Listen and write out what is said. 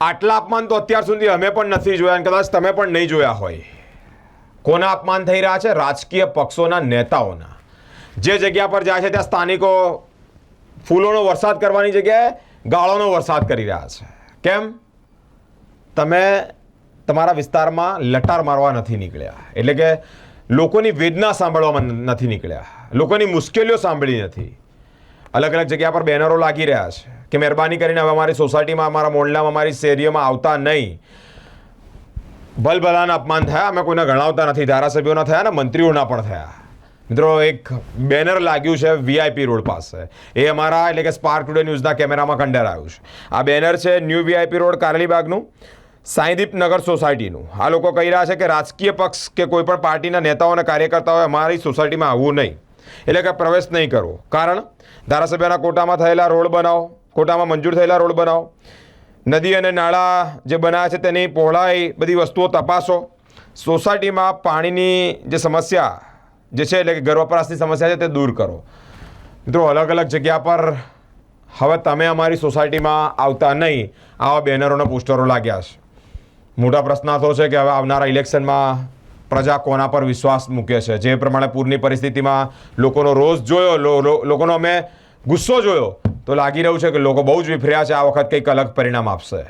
આટલા અપમાન તો અત્યાર સુધી અમે પણ નથી જોયા અને કદાચ તમે પણ નહીં જોયા હોય. કોના અપમાન થઈ રહ્યા છે? રાજકીય પક્ષોના, નેતાઓના. જે જગ્યા પર જાય છે, ત્યાં સ્થાનિકો ફૂલોનો વરસાદ કરવાની જગ્યાએ ગાળોનો વરસાદ કરી રહ્યા છે. કેમ? તમે તમારા વિસ્તારમાં લટાર મારવા નથી નીકળ્યા. એટલે કે લોકોની વેદના સાંભળવા નથી નીકળ્યા. લોકોની મુશ્કેલીઓ સાંભળી નથી. અલગ અલગ જગ્યા પર બેનરો લાગી રહ્યા છે. કે મહેરબાની કરીને હવે અમારી સોસાયટીમાં, અમારા મોહલ્લામાં અમારી શેરીઓમાં આવતા નહીં. ભલભલાના અપમાન થયા. અમે કોઈને ગણાવતા નથી. ધારાસભ્યોના થયા ને મંત્રીઓના પણ થયા. મિત્રો, એક બેનર લાગ્યું છે વીઆઈપી રોડ પાસે. એ અમારા, એટલે કે સ્પાર્ક ટુડે ન્યૂઝના કેમેરામાં કંડરાયું છે. આ બેનર છે ન્યૂ વીઆઈપી રોડ, કારલીબાગનું સાંઈદીપ નગર સોસાયટીનું. આ લોકો કહી રહ્યા છે કે રાજકીય પક્ષ કે કોઈપણ પાર્ટીના નેતાઓ અને કાર્યકર્તાઓએ અમારી સોસાયટીમાં આવવું નહીં. એટલે કે પ્રવેશ નહીં કરવો કારણ ધારાસભ્યના કોટામાં થયેલા રોડ બનાવો, કોટામાં મંજૂર થયેલા રોડ બનાવો. નદી અને નાળા જે બનાવ્યા છે તેની પહોળાઈ બધી વસ્તુઓ તપાસો. સોસાયટીમાં પાણીની જે સમસ્યા જે છે એટલે કે ઘર વપરાશની સમસ્યા છે તે દૂર કરો. મિત્રો, અલગ અલગ જગ્યા પર હવે તમે અમારી સોસાયટીમાં આવતા નહીં. આવા બેનરોના પોસ્ટરો લાગ્યા છે. મોટા પ્રશ્ન તો છે કે હવે આવનારા ઇલેક્શનમાં પ્રજા કોના પર વિશ્વાસ મૂકે છે? જે પ્રમાણે પૂરની પરિસ્થિતિમાં લોકોનો રોષ જોયો લોકોનો અમે ગુસ્સો જોયો, તો લાગી રહ્યું છે કે લોકો બહુ જ વિફર્યા છે, આ વખત કંઈક અલગ પરિણામ આપશે.